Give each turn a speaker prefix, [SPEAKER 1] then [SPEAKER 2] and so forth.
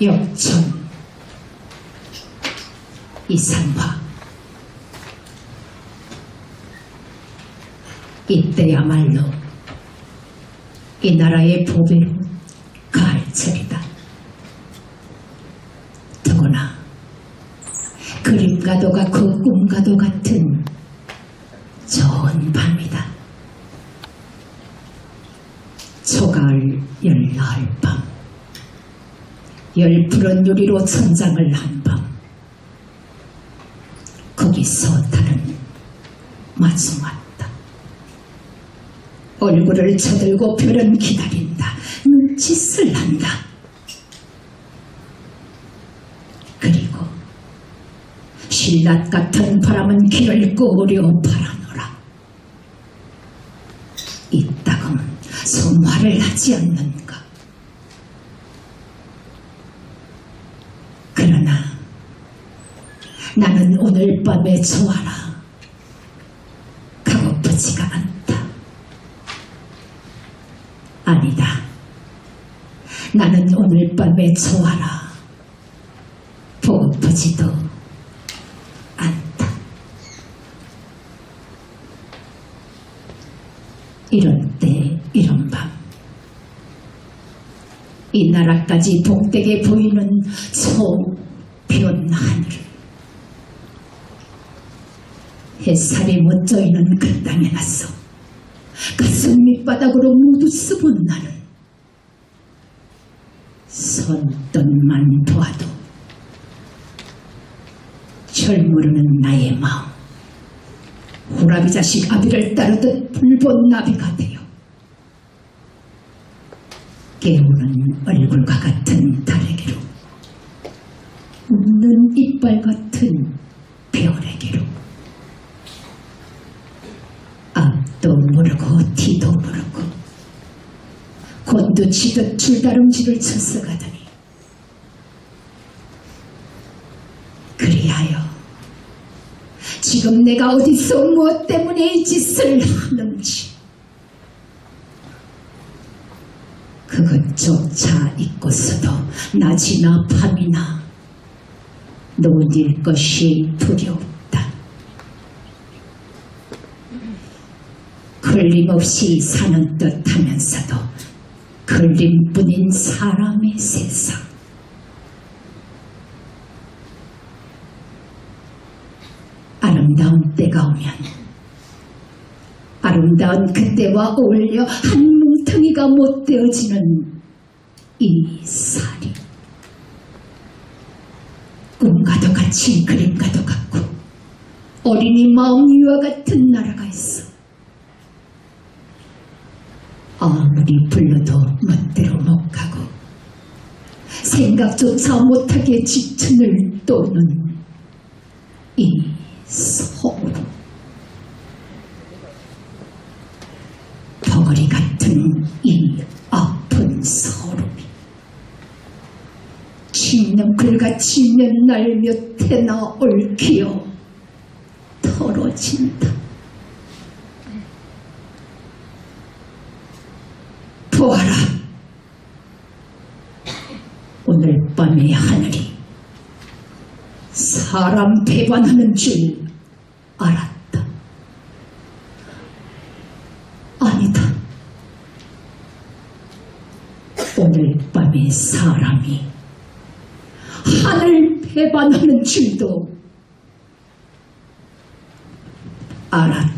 [SPEAKER 1] 역천 이산화 이때야말로 이 나라의 보배로 가을철이다. 더구나 그림과도 같고 꿈과도 같은 좋은 밤이다. 초가을 열나을 밤 열 푸른 유리로 천장을 한밤 거기서 나는 마주 왔다. 얼굴을 쳐들고 별은 기다린다. 눈짓을 한다. 그리고 신라 같은 바람은 길을 꼬으려 바라노라. 이따금 손화를 하지 않는가. 그러나 나는 오늘 밤에 좋아라. 가고프지가 않다. 아니다. 나는 오늘 밤에 좋아라. 보고프지도 않다. 이런 때, 이런 밤. 이 나라까지 복되게 보이는 소변 하늘. 햇살이 못 져있는 그 땅에 나서 가슴 밑바닥으로 모두 쓰본 나는 손등만 보아도 철모르는 나의 마음 호라비 자식 아비를 따르듯 불본 나비가 되어 깨우는 얼굴과 같은 달에게로 웃는 이빨 같은 별에게로 앞도 모르고 뒤도 모르고 곤두치듯 줄다름질을 쳤어가더니 그리하여 지금 내가 어디서 무엇 때문에 이 짓을 하는지 그것조차 잊고서도 낮이나 밤이나 논일 것이 두렵다. 걸림없이 사는 듯 하면서도 걸림뿐인 사람의 세상. 아름다운 때가 오면 아름다운 그때와 어울려 한 뭉텅이가 못 되어지는 이 살이 꿈과도 같이 그림과도 같고 어린이 마음 위와 같은 나라가 있어 아무리 불러도 멋대로 못 가고 생각조차 못하게 지천을 떠는 이 서울 벙어리 같은 이 아픈 서름이 쥐는 글같이 맨날 몇 해나 얽히어 털어진다 보아라 오늘 밤의 하늘이 사람 배반하는 줄 알았다. 아니다. 오늘 밤에 사람이 하늘 배반하는 줄도 알았다.